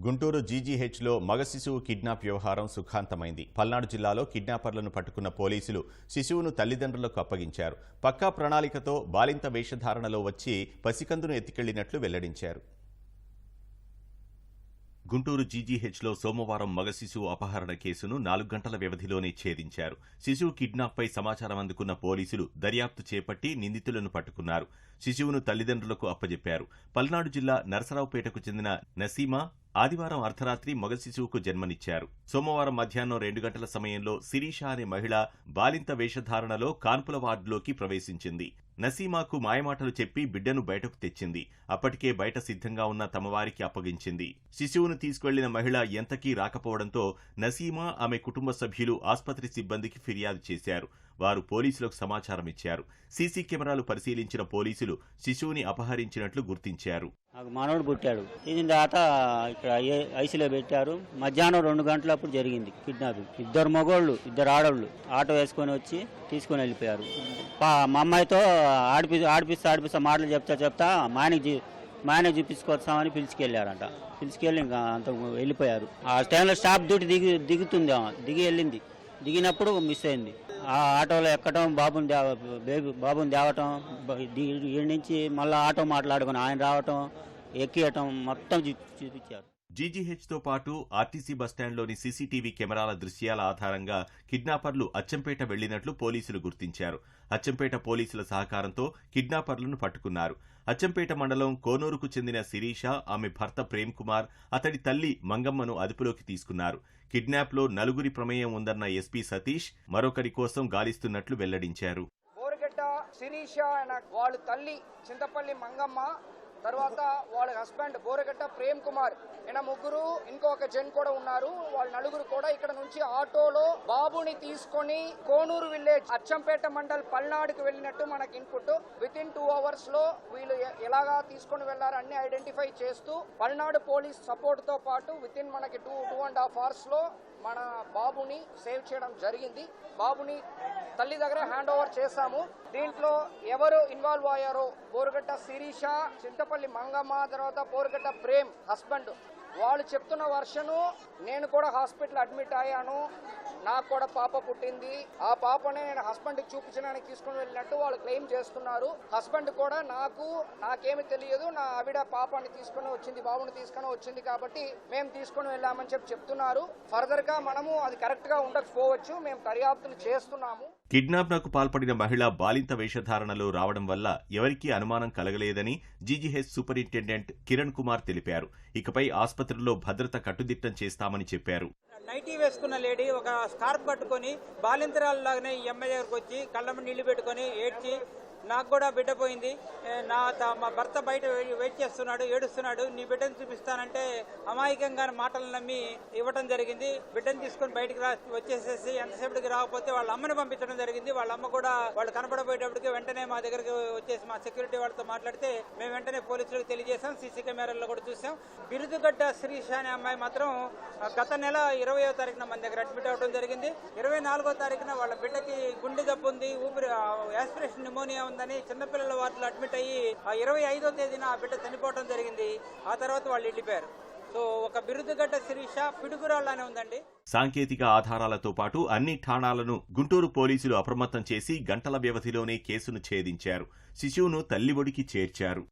గుంటూరు జీజీహెచ్లో మగ శిశువు కిడ్నాప్ వ్యవహారం సుఖాంతమైంది. పల్నాడు జిల్లాలో కిడ్నాపర్లను పట్టుకున్న పోలీసులు శిశువును తల్లిదండ్రులకు అప్పగించారు. పక్కా ప్రణాళికతో బాలింత వేషధారణలో వచ్చి పసికందును ఎత్తుకెళ్ళినట్లు వెల్లడించారు. గుంటూరు జీజీహెచ్లో సోమవారం మగ శిశువు అపహరణ కేసును నాలుగు గంటల వ్యవధిలోనే ఛేదించారు. శిశువు కిడ్నాప్పై సమాచారం అందుకున్న పోలీసులు దర్యాప్తు చేపట్టి నిందితులను పట్టుకున్నారు. శిశువును తల్లిదండ్రులకు అప్పజెప్పారు. పల్నాడు జిల్లా నరసరావుపేటకు చెందిన నసీమా ఆదివారం అర్ధరాత్రి మగ శిశువుకు జన్మనిచ్చారు. సోమవారం మధ్యాహ్నం రెండు గంటల సమయంలో శిరీష అనే మహిళ బాలింత వేషధారణలో కాన్పుల వార్డులోకి ప్రవేశించింది. నసీమాకు మాయమాటలు చెప్పి బిడ్డను బయటకు తెచ్చింది. అప్పటికే బయట సిద్ధంగా ఉన్న తమవారికి అప్పగించింది. శిశువును తీసుకెళ్ళిన మహిళ ఎంతకీ రాకపోవడంతో నసీమా ఆమె కుటుంబ సభ్యులు ఆస్పత్రి సిబ్బందికి ఫిర్యాదు చేశారు. వారు పోలీసులకు సమాచారం ఇచ్చారు. సీసీ కెమెరాలు పరిశీలించిన పోలీసులు శిశువుని అపహరించినట్లు గుర్తించారు. మానవుడు పుట్టాడు. దీని తర్వాత ఇక్కడ ఐ- ఐసీలో పెట్టారు. మధ్యాహ్నం రెండు గంటలప్పుడు జరిగింది కిడ్నాపింగ్. ఇద్దరు మగోళ్ళు ఇద్దరు ఆడవాళ్ళు ఆటో వేసుకొని వచ్చి తీసుకొని వెళ్ళిపోయారు. పా- మా అమ్మాయితో ఆడిపి ఆడిపిస్తా ఆడిపిస్తా మాటలు చెప్తా చెప్తా మా ఆయనకి మా ఆయనకి చూపించుకొస్తామని పిలుచుకెళ్ళారంట పిలుచుకెళ్ళి ఇంకా అంత వెళ్ళిపోయారు. ఆ టైంలో స్టాప్ డ్యూటీ దిగి దిగుతుంది దిగి వెళ్ళింది. దిగినప్పుడు మిస్ అయింది. ఆ ఆటోలో ఎక్కడం బాబుని దేవ బేబీ బాబుని తేవటం ఈ నుంచి మళ్ళీ ఆటో మాట్లాడుకుని ఆయన రావటం ఎక్కియటం మొత్తం చూ- చూపించారు. జీజీహెచ్తో పాటు ఆర్టీసీ బస్టాండ్లోని సీసీటీవీ కెమెరాల దృశ్యాల ఆధారంగా కిడ్నాపర్లు అచ్చంపేట వెళ్ళినట్లు పోలీసులు గుర్తించారు. అచ్చంపేట పోలీసుల సహకారంతో కిడ్నాపర్లను పట్టుకున్నారు. అచ్చంపేట మండలం కోనూరుకు చెందిన శిరీష ఆమె భర్త ప్రేమ్ కుమార్ అతడి తల్లి మంగమ్మను అదుపులోకి తీసుకున్నారు. కిడ్నాప్లో నలుగురి ప్రమేయం ఉందన్న ఎస్పీ సతీష్ మరొకరి కోసం గాలిస్తున్నట్లు వెల్లడించారు. శిరీష వాళ్ళ తల్లి చింతపల్లి మంగమ్మ తర్వాత వాళ్ళ హస్బెండ్ బోరగడ్డ ప్రేమ్ కుమార్. ఈయన ముగ్గురు ఇంకొక జన్ కూడా ఉన్నారు. వాళ్ళ నలుగురు కూడా ఇక్కడ నుంచి ఆటోలో బాబుని తీసుకొని కోనూరు విలేజ్ అచ్చంపేట మండల్ పల్నాడుకు వెళ్ళినట్టు మనకి ఇన్పుట్ విత్ ఇన్ టూ అవర్స్లో వీళ్ళు ఎలాగా తీసుకొని వెళ్ళారు అన్ని ఐడెంటిఫై చేస్తూ పల్నాడు పోలీస్ సపోర్ట్తో పాటు విత్ ఇన్ మనకి టూ టూ అండ్ హాఫ్ అవర్స్లో మన బాబుని సేవ్ చేయడం జరిగింది. బాబుని తల్లి దగ్గర హ్యాండ్ ఓవర్ చేశాము. దీంట్లో ఎవరు ఇన్వాల్వ్ అయ్యారో బోరుగడ్డ శిరీష చింతపల్లి మంగమ్మ తర్వాత బోరుగడ్డ ప్రేమ్ హస్బెండ్ వాళ్ళు చెప్తున్న వర్షను నేను కూడా హాస్పిటల్ అడ్మిట్ అయ్యాను. నాకు కూడా పాప పుట్టింది. ఆ పాపనే నేను హస్బెండ్కి చూపించడానికి తీసుకుని వెళ్ళినట్టు వాళ్ళు క్లెయిమ్ చేస్తున్నారు. హస్బెండ్ కూడా నాకు నాకేమి తెలియదు. నా ఆవిడ పాపని తీసుకుని వచ్చింది బాబుని తీసుకుని వచ్చింది కాబట్టి మేము తీసుకుని వెళ్ళామని చెప్పి చెప్తున్నారు. ఫర్దర్గా మనము అది కరెక్ట్గా ఉండకపోవచ్చు. మేము దర్యాప్తులు చేస్తున్నాము. కిడ్నాప్ నాకు పాల్పడిన మహిళ బాలింత వేషధారణలో రావడం వల్ల ఎవరికీ అనుమానం కలగలేదని జీజీహెచ్ సూపరింటెండెంట్ కిరణ్ కుమార్ తెలిపారు. ఇకపై ఆసుపత్రిలో భద్రత కట్టుదిట్టం చేస్తామని చెప్పారు. నైటీ వేసుకున్న లేడీ ఒక స్కార్ఫ్ కట్టుకొని బాలింతరాల్లాగానే ఈ అమ్మాయి దగ్గరకు వచ్చి కళ్ళమ్మ నీళ్ళు పెట్టుకొని ఏడ్చి నాకు కూడా బిడ్డ పోయింది. నా త- మా భర్త బయట వెయిట్ చేస్తున్నాడు ఏడుస్తున్నాడు. నీ బిడ్డను చూపిస్తానంటే అమాయకంగా మాటలు నమ్మి ఇవ్వటం జరిగింది. బిడ్డను తీసుకొని బయటకు రా వచ్చేసేసి ఎంతసేపటికి రాకపోతే వాళ్ళ అమ్మని పంపించడం జరిగింది. వాళ్ళ అమ్మ కూడా వాళ్ళు కనపడబోయేటప్పటికి వెంటనే మా దగ్గరికి వచ్చేసి మా సెక్యూరిటీ వాళ్ళతో మాట్లాడితే మేము వెంటనే పోలీసులకు తెలియజేశాం. సీసీ కెమెరాల్లో కూడా చూసాం బిరుదుగడ్డ శిరీష అనే అమ్మాయి మాత్రం గత నెల ఇరవయో తారీఖున మన దగ్గర అడ్మిట్ అవ్వడం జరిగింది. ఇరవై నాలుగో తారీఖున వాళ్ళ బిడ్డకి గుండె జబ్బు ఉంది ఊపిరి యాస్పిరేషన్ నిమోనియా ఉందని చిన్నపిల్లల వార్డులో అడ్మిట్ అయ్యి ఆ ఇరవై ఐదో తేదీన ఆ బిడ్డ చనిపోవడం జరిగింది. ఆ తర్వాత వాళ్ళు వెళ్ళిపోయారు. సో ఒక బిరుదుగడ్డ శిరీష పిడుగురాళ్ళనే ఉందండి. సాంకేతిక ఆధారాలతో పాటు అన్ని ఠాణాలను గుంటూరు పోలీసులు అప్రమత్తం చేసి గంటల వ్యవధిలోనే కేసును ఛేదించారు. శిశువును తల్లి ఒడికి చేర్చారు.